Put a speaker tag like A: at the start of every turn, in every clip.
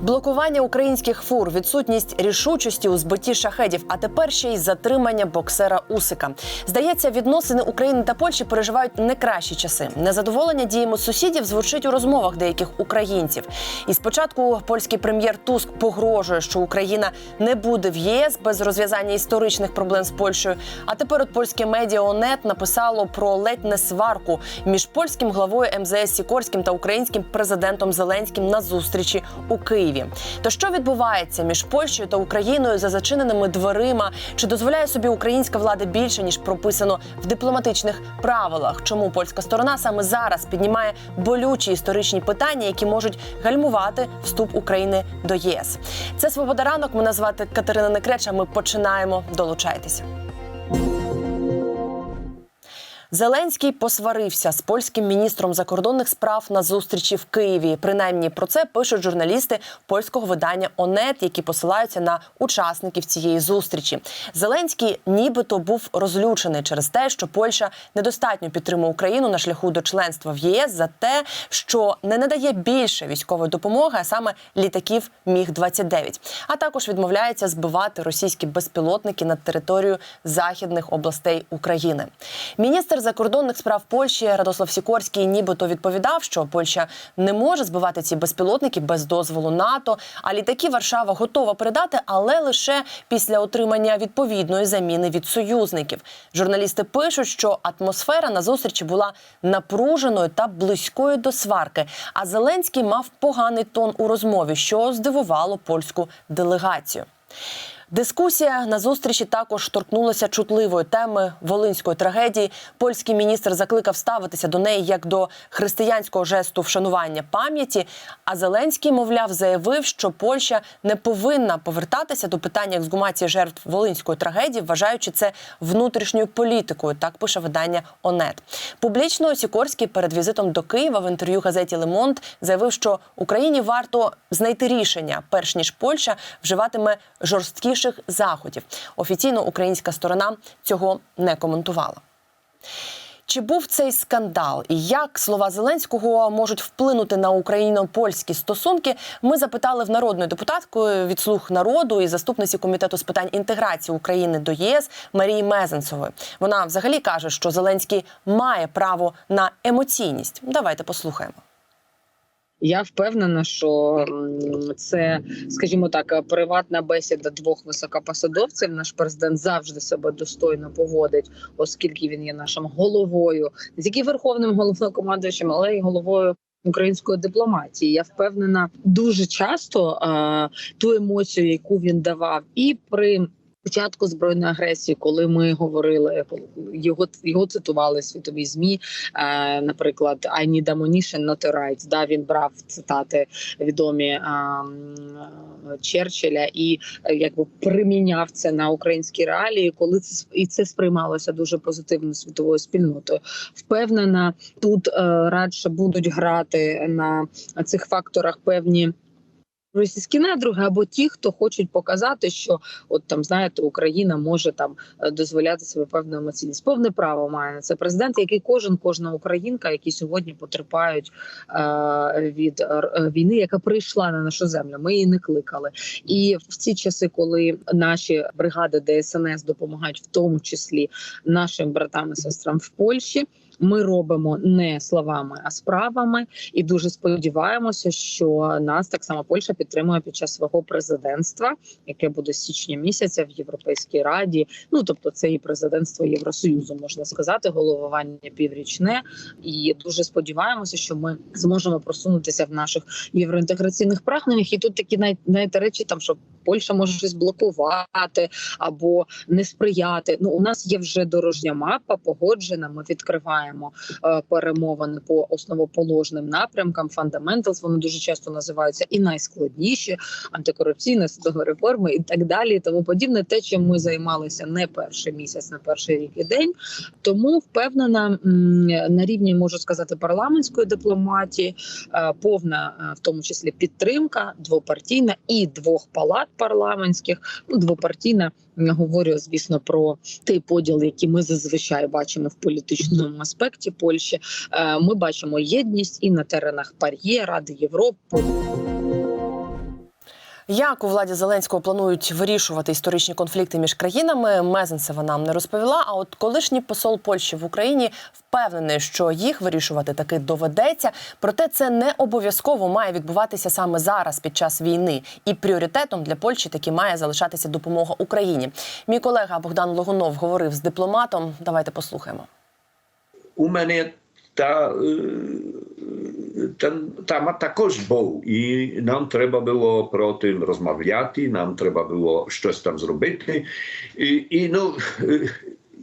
A: Блокування українських фур, відсутність рішучості у збитті шахедів, а тепер ще й затримання боксера Усика. Здається, відносини України та Польщі переживають не кращі часи. Незадоволення діями сусідів звучить у розмовах деяких українців. І спочатку польський прем'єр Туск погрожує, що Україна не буде в ЄС без розв'язання історичних проблем з Польщею. А тепер от польське медіа ОНЕТ написало про ледь не сварку між польським главою МЗС Сікорським та українським президентом Зеленським на зустрічі у Києві. То що відбувається між Польщею та Україною за зачиненими дверима? Чи дозволяє собі українська влада більше ніж прописано в дипломатичних правилах? Чому польська сторона саме зараз піднімає болючі історичні питання, які можуть гальмувати вступ України до ЄС? Це свобода ранок. Мене звати Катерина Некреча. Ми починаємо. Долучайтеся. Зеленський посварився з польським міністром закордонних справ на зустрічі в Києві. Принаймні про це пишуть журналісти польського видання ОНЕТ, які посилаються на учасників цієї зустрічі. Зеленський нібито був розлючений через те, що Польща недостатньо підтримує Україну на шляху до членства в ЄС за те, що не надає більше військової допомоги, а саме літаків Міг 29 а також відмовляється збивати російські безпілотники над територією західних областей України. Міністр закордонних справ Польщі Радослав Сікорський нібито відповідав, що Польща не може збивати ці безпілотники без дозволу НАТО. А літаки Варшава готова передати, але лише після отримання відповідної заміни від союзників. Журналісти пишуть, що атмосфера на зустрічі була напруженою та близькою до сварки. А Зеленський мав поганий тон у розмові, що здивувало польську делегацію. Дискусія на зустрічі також торкнулася чутливої теми волинської трагедії. Польський міністр закликав ставитися до неї як до християнського жесту вшанування пам'яті. А Зеленський, мовляв, заявив, що Польща не повинна повертатися до питання ексгумації жертв волинської трагедії, вважаючи це внутрішньою політикою. Так пише видання ОНЕТ. Публічно Сікорський перед візитом до Києва в інтерв'ю газеті Лемонт заявив, що Україні варто знайти рішення, перш ніж Польща вживатиме жорсткіших заходів. Офіційно українська сторона цього не коментувала. Чи був цей скандал і як слова Зеленського можуть вплинути на україно-польські стосунки? Ми запитали в народної депутаткою від слуг народу і заступниці комітету з питань інтеграції України до єС Марії Мезенцевої. Вона взагалі каже, що Зеленський має право на емоційність. Давайте послухаємо.
B: Я впевнена, що це, скажімо так, приватна бесіда двох високопосадовців. Наш президент завжди себе достойно поводить, оскільки він є нашим головою, не тільки верховним головнокомандуючим, але й головою. Української дипломатії я впевнена дуже часто е, ту емоцію, яку він давав, і при початку збройної агресії, коли ми говорили, його його цитували світові змі. Е, наприклад, I need ammunition, not a rights. Да, він брав цитати відомі е, Черчилля і е, якби приміняв це на українські реалії, коли це і це сприймалося дуже позитивно світовою спільнотою. Впевнена, тут е, радше будуть грати на цих факторах певні. Російські недруги або ті, хто хочуть показати, що от там знаєте, Україна може там е, дозволяти себе певну емоційність. Повне право має на це президент, який кожен, кожна українка, які сьогодні потерпають е, від е, війни, яка прийшла на нашу землю. Ми її не кликали. І в ці часи, коли наші бригади ДСНС допомагають, в тому числі нашим братам і сестрам в Польщі. Ми робимо не словами, а справами, і дуже сподіваємося, що нас так само Польща підтримує під час свого президентства, яке буде з січня місяця в Європейській Раді. Ну тобто, це і президентство Євросоюзу, можна сказати, головування піврічне. І дуже сподіваємося, що ми зможемо просунутися в наших євроінтеграційних прагненнях. І тут такі навіть навіть речі, там що Польща може щось блокувати або не сприяти. Ну у нас є вже дорожня мапа, погоджена. Ми відкриваємо е, перемовини по основоположним напрямкам. Fundamentals, вони дуже часто називаються і найскладніші антикорупційна судова реформи і так далі. І тому подібне, те, чим ми займалися не перший місяць, не перший рік і день. Тому впевнена на рівні можу сказати парламентської дипломатії, е, повна е, в тому числі підтримка двопартійна і двох палат парламентських. Ну, двопартійна говорю, звісно, про той поділ, який ми зазвичай бачимо в політичному аспекті Польщі. Е, Ми бачимо єдність і на теренах Пар'є, Ради Європи.
A: Як у владі Зеленського планують вирішувати історичні конфлікти між країнами, Мезенцева нам не розповіла. А от колишній посол Польщі в Україні впевнений, що їх вирішувати таки доведеться. Проте це не обов'язково має відбуватися саме зараз під час війни. І пріоритетом для Польщі таки має залишатися допомога Україні. Мій колега Богдан Логунов говорив з дипломатом. Давайте послухаємо.
C: у мене та, е, ten temat також був, і нам треба було про тим розмовляти, нам треба було щось там зробити. І, і ну, е,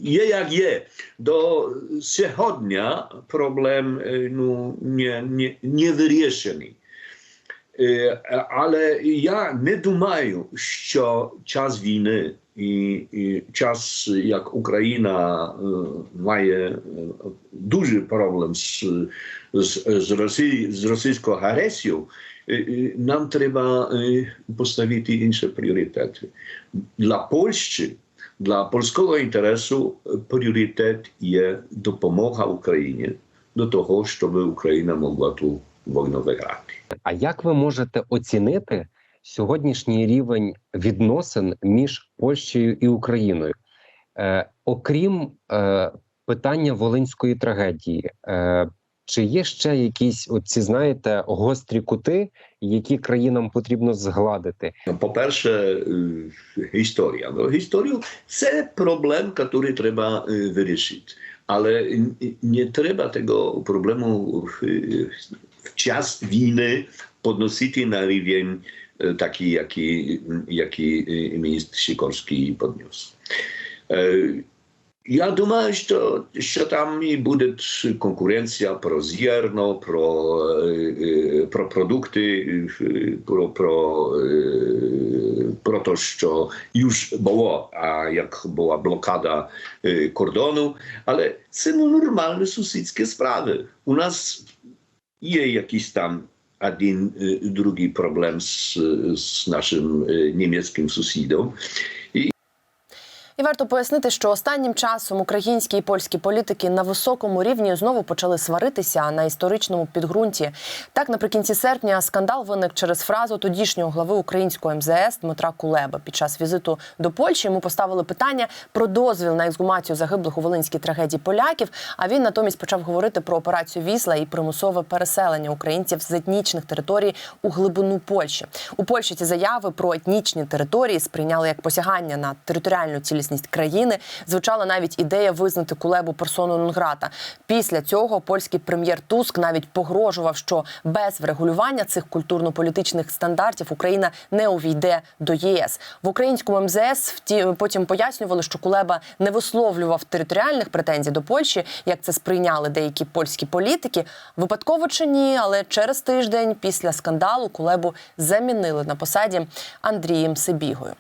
C: є як є. До сьогодні проблем е, ну, не, не, не вирішений. Е, Але я не думаю, що час війни і, і час, як Україна е, має е, дуже проблем з, з, з, Росії, з російською агресією, е, е, нам треба поставити інші пріоритети. Для Польщі, для польського інтересу пріоритет є допомога Україні до того, щоб Україна могла ту війну виграти.
D: А як ви можете оцінити сьогоднішній рівень відносин між Польщею і Україною? Е, окрім е, питання волинської трагедії, е, чи є ще якісь оці, знаєте, гострі кути, які країнам потрібно згладити?
C: Po pierwsze, y, historia. No, historia це проблем, який треба вирішити. Але не треба tego problemu w, w час війни podnosić na рівень taki, jaki, jaki y, міністр Sikorski podniósł. Y, Ja думаю, що, що там і буде конкуренція про зерно, про, е, е, про продукти, е, про, про, е, про те, що już було, а як була блокада е, кордону. Але це ну, нормальні сусідські справи. У нас є якийсь там один, е, другий проблем з, з нашим е, німецьким сусідом.
A: І варто пояснити, що останнім часом українські і польські політики на високому рівні знову почали сваритися на історичному підґрунті. Так, наприкінці серпня скандал виник через фразу тодішнього глави українського МЗС Дмитра Кулеба. Під час візиту до Польщі йому поставили питання про дозвіл на ексгумацію загиблих у волинській трагедії поляків. А він натомість почав говорити про операцію Вісла і примусове переселення українців з етнічних територій у глибину Польщі. У Польщі ці заяви про етнічні території сприйняли як посягання на територіальну цілісність країни. Звучала навіть ідея визнати Кулебу персону Нонграта. Після цього польський прем'єр Туск навіть погрожував, що без врегулювання цих культурно-політичних стандартів Україна не увійде до ЄС. В українському МЗС вті потім пояснювали, що Кулеба не висловлював територіальних претензій до Польщі, як це сприйняли деякі польські політики. Випадково чи ні, але через тиждень після скандалу Кулебу замінили на посаді Андрієм Сибігою.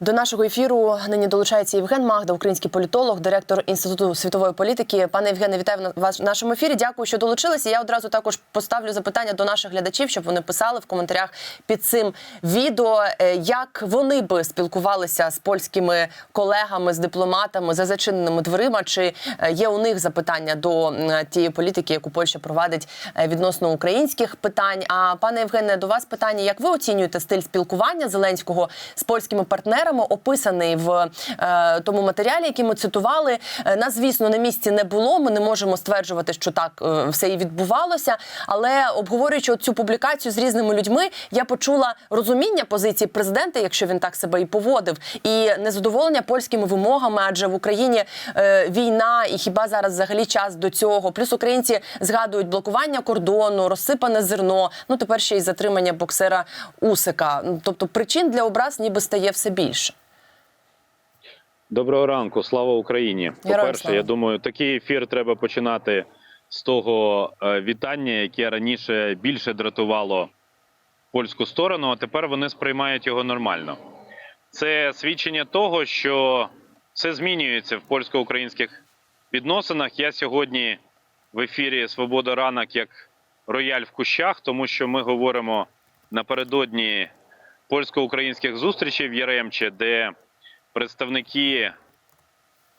A: До нашого ефіру нині долучається Євген Магда, український політолог, директор інституту світової політики. Пане Євгене, вітаю вас в нашому ефірі. Дякую, що долучилися. Я одразу також поставлю запитання до наших глядачів, щоб вони писали в коментарях під цим відео, е, як вони би спілкувалися з польськими колегами, з дипломатами за зачиненими дверима. Чи е, є у них запитання до тієї політики, яку Польща провадить е, відносно українських питань? А пане Євгене, до вас питання: як ви оцінюєте стиль спілкування Зеленського з польськими партнерами, описаний в е, тому матеріалі, який ми цитували? Е, Нас, звісно, на місці не було. Ми не можемо стверджувати, що так е, все і відбувалося. Але обговорюючи цю публікацію з різними людьми, я почула розуміння позиції президента, якщо він так себе і поводив, і незадоволення польськими вимогами, адже в Україні е, війна, і хіба зараз взагалі час до цього? Плюс українці згадують блокування кордону, розсипане зерно. Ну тепер ще й затримання боксера Усика. Тобто причин для образ ніби стає все більше.
E: Доброго ранку, слава Україні. По-перше, я думаю, такий ефір треба починати з того е, вітання, яке раніше більше дратувало польську сторону, а тепер вони сприймають його нормально. Це свідчення того, що все змінюється в польсько-українських відносинах. Я сьогодні в ефірі Свобода ранок як рояль в кущах, тому що ми говоримо напередодні польсько-українських зустрічей в Яремче, де представники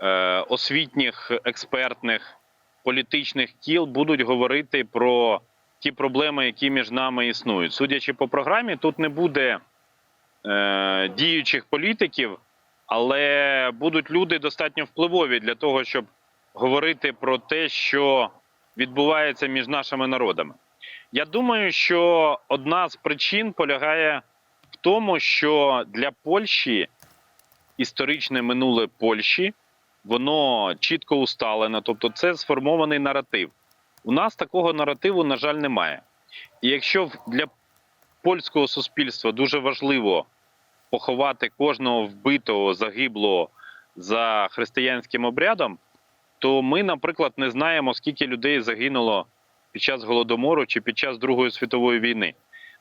E: е, освітніх, експертних, політичних кіл будуть говорити про ті проблеми, які між нами існують. Судячи по програмі, тут не буде е, діючих політиків, але будуть люди достатньо впливові для того, щоб говорити про те, що відбувається між нашими народами. Я думаю, що одна з причин полягає в тому, що для Польщі історичне минуле Польщі воно чітко усталено, тобто це сформований наратив. У нас такого наративу, на жаль, немає. І якщо для польського суспільства дуже важливо поховати кожного вбитого, загиблого за християнським обрядом, то ми, наприклад, не знаємо, скільки людей загинуло під час голодомору чи під час Другої світової війни.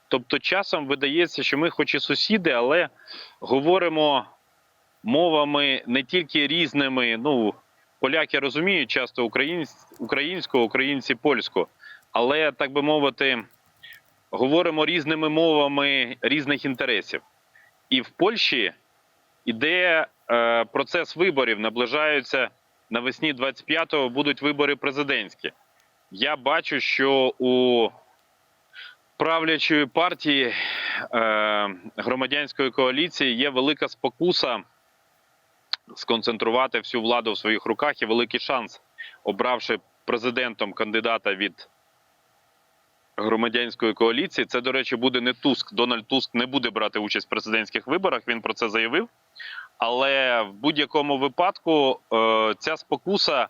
E: Тобто, часом видається, що ми, хоч і сусіди, але говоримо мовами не тільки різними. Ну, поляки розуміють часто українсь, українську, українці польську, але так би мовити, говоримо різними мовами різних інтересів. І в Польщі іде е, процес виборів, наближаються навесні 25-го будуть вибори президентські. Я бачу, що у правлячої партії е, громадянської коаліції є велика спокуса сконцентрувати всю владу в своїх руках і великий шанс, обравши президентом кандидата від громадянської коаліції. Це, до речі, буде не Туск. Дональд Туск не буде брати участь в президентських виборах. Він про це заявив. Але в будь-якому випадку е, ця спокуса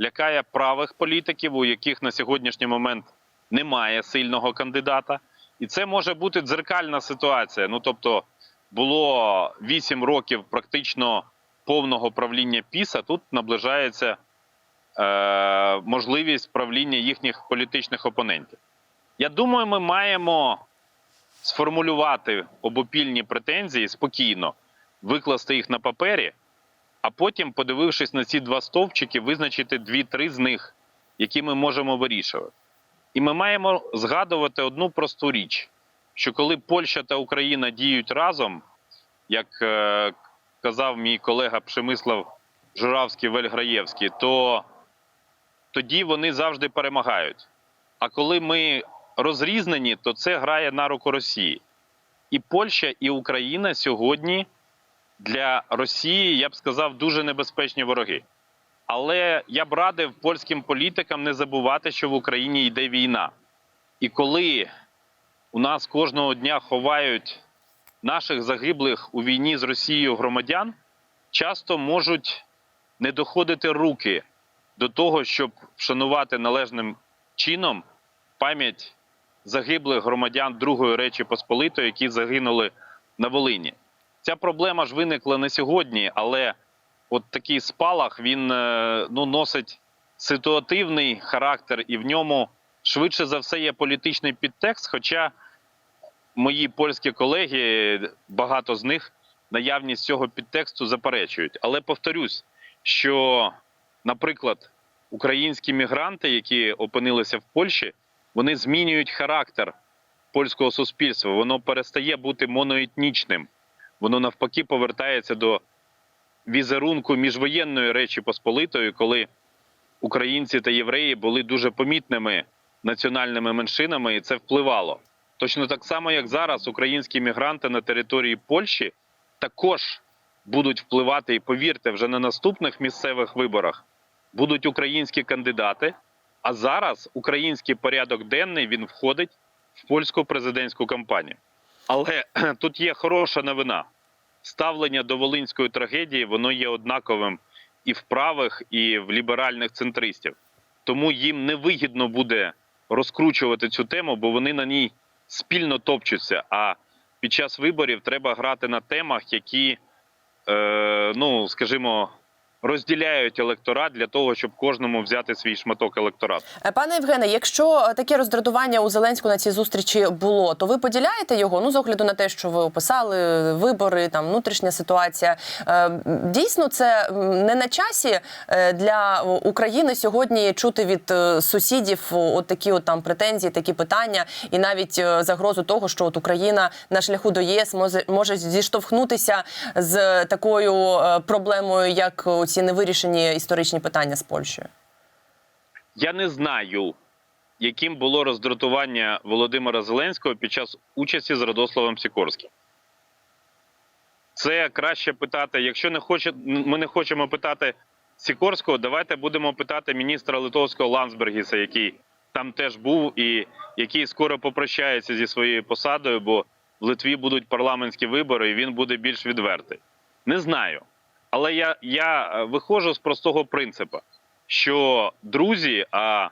E: лякає правих політиків, у яких на сьогоднішній момент немає сильного кандидата. І це може бути дзеркальна ситуація. Ну тобто, було 8 років практично повного правління піса. Тут наближається е, можливість правління їхніх політичних опонентів. Я думаю, ми маємо сформулювати обопільні претензії спокійно, викласти їх на папері, а потім, подивившись на ці два стовпчики, визначити дві-три з них, які ми можемо вирішувати. І ми маємо згадувати одну просту річ: що коли Польща та Україна діють разом, як е, казав мій колега Пшемислав Журавський Вельграєвський, то тоді вони завжди перемагають. А коли ми розрізнені, то це грає на руку Росії. І Польща, і Україна сьогодні для Росії, я б сказав, дуже небезпечні вороги. Але я б радив польським політикам не забувати, що в Україні йде війна. І коли у нас кожного дня ховають наших загиблих у війні з Росією громадян, часто можуть не доходити руки до того, щоб вшанувати належним чином пам'ять загиблих громадян Другої Речі Посполитої, які загинули на Волині. Ця проблема ж виникла не сьогодні, але от такий спалах він е, ну, носить ситуативний характер, і в ньому швидше за все є політичний підтекст. Хоча мої польські колеги, багато з них наявність цього підтексту заперечують. Але повторюсь, що, наприклад, українські мігранти, які опинилися в Польщі, вони змінюють характер польського суспільства. Воно перестає бути моноетнічним. Воно навпаки повертається до візерунку міжвоєнної речі Посполитої, коли українці та євреї були дуже помітними національними меншинами, і це впливало. Точно так само, як зараз українські мігранти на території Польщі також будуть впливати, і повірте, вже на наступних місцевих виборах будуть українські кандидати. А зараз український порядок денний він входить в польську президентську кампанію. Але тут є хороша новина. Ставлення до волинської трагедії воно є однаковим і в правих, і в ліберальних центристів. Тому їм невигідно буде розкручувати цю тему, бо вони на ній спільно топчуться. А під час виборів треба грати на темах, які, е, ну скажімо, розділяють електорат для того, щоб кожному взяти свій шматок електорату.
A: Е, Пане Євгене, якщо е, таке роздратування у Зеленську на цій зустрічі було, то ви поділяєте його? Ну, з огляду на те, що ви описали вибори, там внутрішня ситуація. Е, Дійсно, це не на часі е, для України сьогодні чути від е, сусідів от такі от там претензії, такі питання, і навіть е, загрозу того, що от Україна на шляху до ЄС може, зіштовхнутися з такою е, проблемою, як ці невирішені історичні питання з Польщею.
E: Я не знаю, яким було роздратування Володимира Зеленського під час участі з Радославом Сікорським. Це краще питати. Якщо не хоче, ми не хочемо питати Сікорського, давайте будемо питати міністра Литовського Ландсбергіса, який там теж був і який скоро попрощається зі своєю посадою, бо в Литві будуть парламентські вибори, і він буде більш відвертий. Не знаю. Але я, я е, виходжу з простого принципу, що друзі, а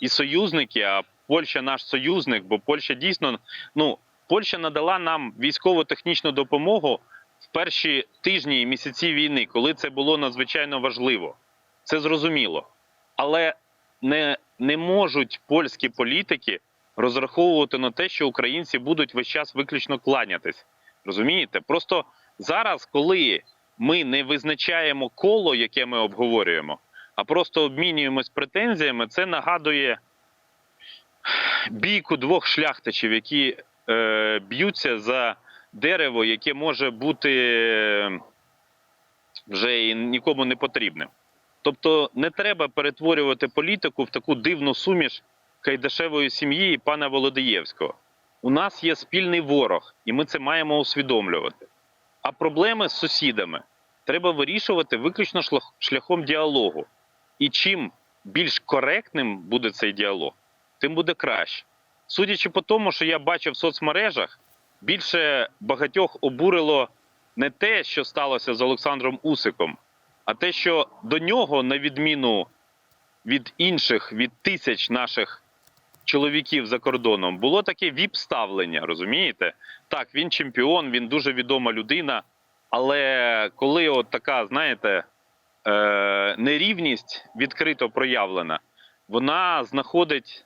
E: і союзники, а Польща наш союзник, бо Польща дійсно ну Польща надала нам військово-технічну допомогу в перші тижні і місяці війни, коли це було надзвичайно важливо. Це зрозуміло. Але не, не можуть польські політики розраховувати на те, що українці будуть весь час виключно кланятись. Розумієте? Просто зараз, коли ми не визначаємо коло, яке ми обговорюємо, а просто обмінюємось претензіями, це нагадує бійку двох шляхтичів, які е, б'ються за дерево, яке може бути е, вже і нікому не потрібним. Тобто не треба перетворювати політику в таку дивну суміш Кайдашевої сім'ї і пана Володиєвського. У нас є спільний ворог, і ми це маємо усвідомлювати. А проблеми з сусідами треба вирішувати виключно шлях- шляхом діалогу. І чим більш коректним буде цей діалог, тим буде краще. Судячи по тому, що я бачив в соцмережах, більше багатьох обурило не те, що сталося з Олександром Усиком, а те, що до нього, на відміну від інших, від тисяч наших чоловіків за кордоном, було таке віп-ставлення, розумієте? Так, він чемпіон, він дуже відома людина. Але коли от така, знаєте, е, нерівність відкрито проявлена, вона знаходить,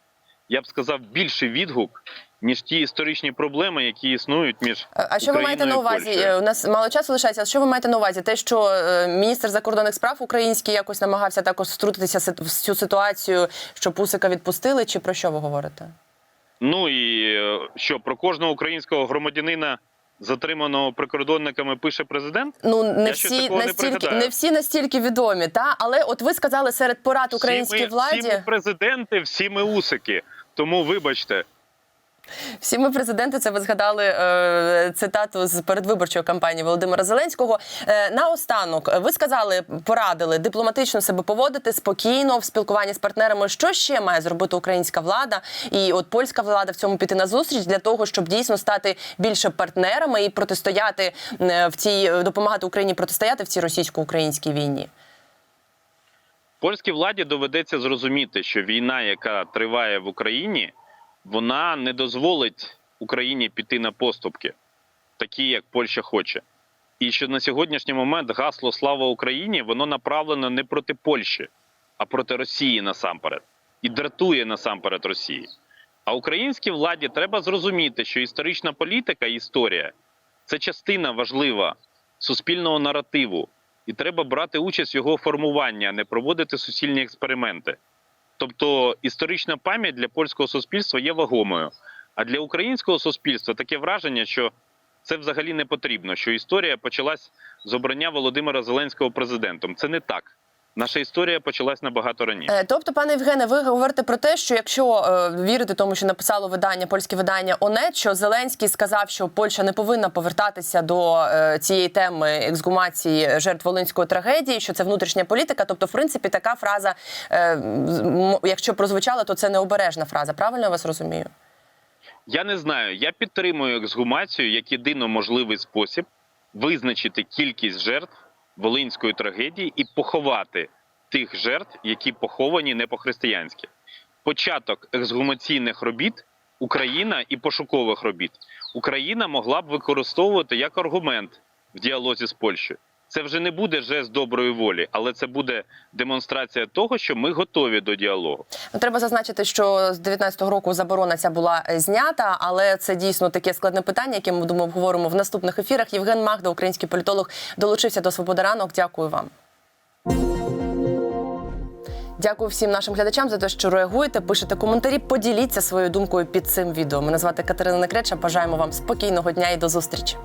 E: я б сказав, більший відгук, ніж ті історичні проблеми, які існують між
A: А а що ви маєте на увазі?
E: Польщею.
A: Е, У нас мало часу лишається. А Що ви маєте на увазі? Те, що е, міністр закордонних справ український якось намагався також втрутитися в цю ситуацію, що Пусика відпустили, чи про що ви говорите?
E: Ну і е, що про кожного українського громадянина, затриманого прикордонниками, пише президент?
A: Ну не
E: Я
A: всі настільки
E: не
A: не всі настільки відомі, та але от ви сказали серед порад українській
E: всі ми,
A: владі.
E: всі ми президенти, всі ми усики. Тому вибачте,
A: Всі ми президенти, це ви згадали е, цитату з передвиборчої кампанії Володимира Зеленського. Е, наостанок, ви сказали, порадили дипломатично себе поводити спокійно в спілкуванні з партнерами. Що ще має зробити українська влада і от польська влада в цьому піти на зустріч для того, щоб дійсно стати більше партнерами і протистояти е, в цій допомагати Україні протистояти в цій російсько-українській війні.
E: польській владі доведеться зрозуміти, що війна, яка триває в Україні, вона не дозволить Україні піти на поступки, такі як Польща хоче. І що на сьогоднішній момент гасло Слава Україні воно направлено не проти Польщі, а проти Росії насамперед, і дратує насамперед Росії. А українській владі треба зрозуміти, що історична політика і історія це частина важлива суспільного наративу, і треба брати участь в його формуванні, а не проводити суцільні експерименти. Тобто історична пам'ять для польського суспільства є вагомою. А для українського суспільства таке враження, що це взагалі не потрібно, що історія почалась з обрання Володимира Зеленського президентом. Це не так. Наша історія почалась набагато раніше.
A: Е, Тобто, пане Євгене, ви говорите про те, що якщо е, вірити тому, що написало видання, польське видання ОНЕТ, що Зеленський сказав, що Польща не повинна повертатися до е, цієї теми ексгумації жертв волинської трагедії, що це внутрішня політика. Тобто, в принципі, така фраза, е, якщо прозвучала, то це необережна фраза. Правильно я вас розумію?
E: Я не знаю. Я підтримую ексгумацію як єдино можливий спосіб визначити кількість жертв волинської трагедії і поховати тих жертв, які поховані не по-християнськи. Початок ексгумаційних робіт Україна і пошукових робіт Україна могла б використовувати як аргумент в діалозі з Польщею. Це вже не буде жест доброї волі, але це буде демонстрація того, що ми готові до діалогу.
A: Ну, треба зазначити, що з 19-го року заборона ця була е, знята, але це дійсно таке складне питання, яке ми думаю, обговоримо в наступних ефірах. Євген Магда, український політолог, долучився до «Свободи ранок». Дякую вам. Дякую всім нашим глядачам за те, що реагуєте, пишете коментарі. Поділіться своєю думкою під цим відео. Мене звати Катерина Некреча. Бажаємо вам спокійного дня і до зустрічі.